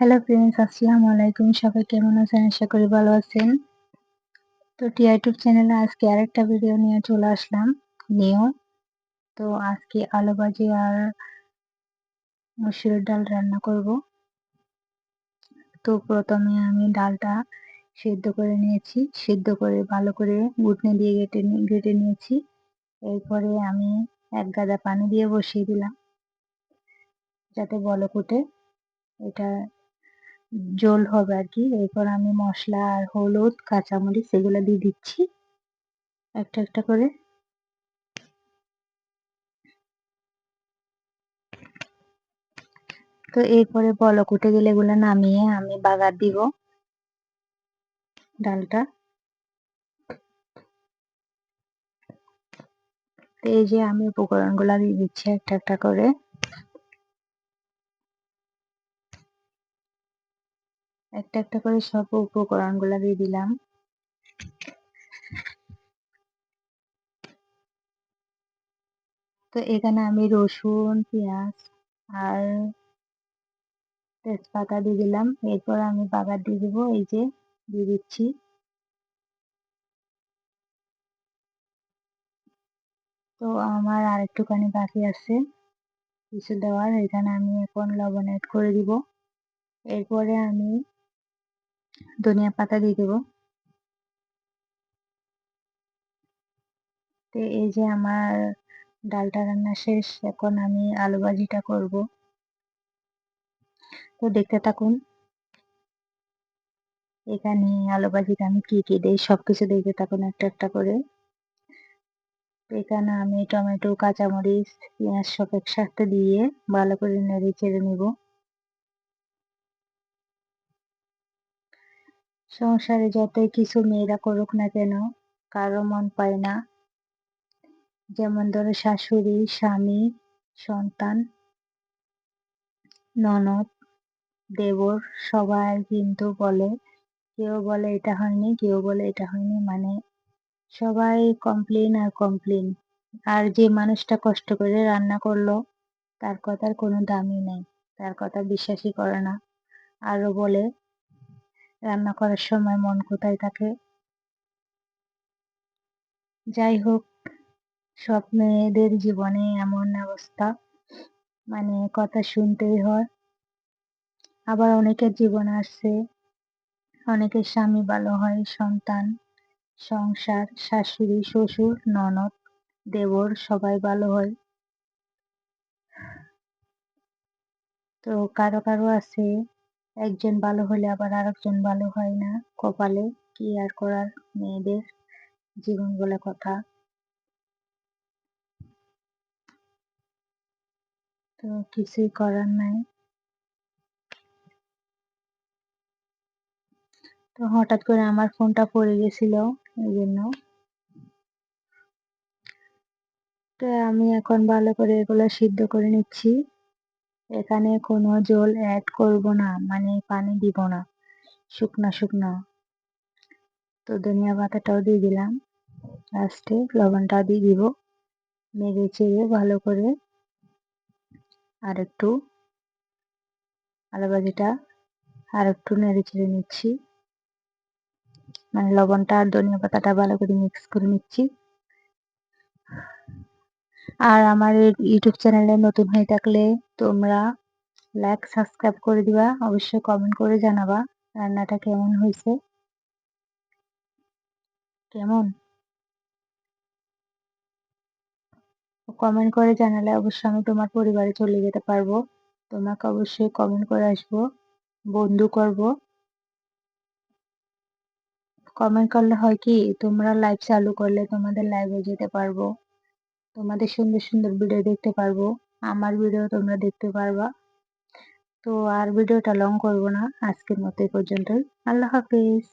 Hello friends আসসালামু আলাইকুম সবাই কেমন আছেন? আশা করি ভালো আছেন। তো টিয়া ইউটিউব চ্যানেলে আজকে আরেকটা ভিডিও নিয়ে চলে আসলাম নিউ তো আজকে আলু ভাজি আর মুসুরের ডাল রান্না করব। তো প্রথমে আমি ডালটা সিদ্ধ করে নিয়েছি। সিদ্ধ করে ভালো করে গুটনে দিয়ে কেটে কেটে নিয়েছি। এরপরে আমি এক গাদা পানি দিয়ে বসিয়ে দিলাম। যাতে বলক উঠে এটা জোল হবে আর কি এরপর আমি মশলা আর হলুদ, কাঁচামরিচ এগুলো দিয়ে দিচ্ছি। একটা একটা করে। তো এরপরে বলক উঠে গেলে এগুলো নামিয়ে আমি বাগার দিব ডালটা। এই যে আমি উপকরণগুলো দিয়ে দিচ্ছি একটা একটা করে। একটা একটা করে সব উপকরণগুলো দিয়ে দিলাম। তো এখানে আমি রসুন, পেঁয়াজ আর তেজপাতা দিয়ে দিলাম। এরপর আমি বাগার দিয়ে দিব, এই যে দিয়ে দিচ্ছি। তো আমার আর একটুখানি বাকি আছে কিছু দেওয়ার। এখানে আমি এখন লবণ অ্যাড করে দিব। এরপরে আমি ধনিয়া পাতা দিয়ে দেব। তো এই যে আমার ডালটা রান্না শেষ, এখন আমি আলু ভাজিটা করব। তো দেখতে থাকুন, এখানে আলু ভাজিটা আমি কি কি দিই সবকিছু দেখতে থাকুন একটা একটা করে। এখানে আমি টমেটো, কাঁচামরিচ, পেঁয়াজ সব একসাথে দিয়ে ভালো করে নেড়ে চেড়ে নেব। সংসারে যতই কিছু মেয়েরা করুক না কেন, কারও মন পায় না। যেমন ধরো শাশুড়ি, স্বামী, সন্তান, ননদ, দেবর, সবাই কিন্তু বলে, কেউ বলে এটা হয়নি, কেউ বলে এটা হয়নি মানে সবাই কমপ্লেন আর কমপ্লেন আর যে মানুষটা কষ্ট করে রান্না করল, তার কথার কোনো দামই নেই, তার কথা বিশ্বাসই করে না। আরও বলে রান্না করার সময় মন কোথায় থাকে? যাই হোক, সব মেয়েদের জীবনে এমন অবস্থা। মানে কথা শুনতেই হয়। আবার অনেকের জীবন আসছে অনেকের স্বামী ভালো হয়, সন্তান, সংসার, শাশুড়ি, শ্বশুর, ননদ, দেবর, সবাই ভালো হয়। তো কারও কারও আছে একজন ভালো হলে আবার আরেকজন ভালো হয় না। কপালে কি আর করার? মেয়েদের জীবন বলে কথা। তো কিছুই করার নাই। তো হঠাৎ করে আমার ফোনটা পড়ে গেছিল, এই জন্য। তো আমি এখন ভালো করে এগুলো সিদ্ধ করে নিচ্ছি। এখানে কোনো জল অ্যাড করব না মানে পানি দিব না। শুকনা, শুকনো। তো ধনিয়া পাতাটাও দিয়ে দিলাম। লাস্টে লবণটা দিয়ে দিব। নেড়ে চেড়ে ভালো করে আর একটু আলু ভাজিটা আর একটু নেড়ে চেড়ে নিচ্ছি। মানে লবণটা আর ধনিয়া পাতাটা ভালো করে মিক্স করে নিচ্ছি। আর আমার ইউটিউব চ্যানেলে নতুন হয়ে থাকলে তোমরা লাইক সাবস্ক্রাইব করে দিবা। অবশ্যই কমেন্ট করে জানাবা রান্নাটা কেমন হয়েছে। কেমন? কমেন্ট করে জানালে অবশ্যই আমি তোমার পরিবারে চলে যেতে পারব। তোমাকে অবশ্যই কমেন্ট করে আসব, বন্ধু করব। কমেন্ট করলে হয় কি, তোমরা লাইভ চালু করলে তোমাদের লাইভে যেতে পারব। তোমাদের সুন্দর সুন্দর ভিডিও দেখতে পারব। আমার ভিডিও তোমরা দেখতে পারবা। তো আর ভিডিওটা লং করব না। আজকের মতো এই পর্যন্তই। আল্লাহ হাফিজ।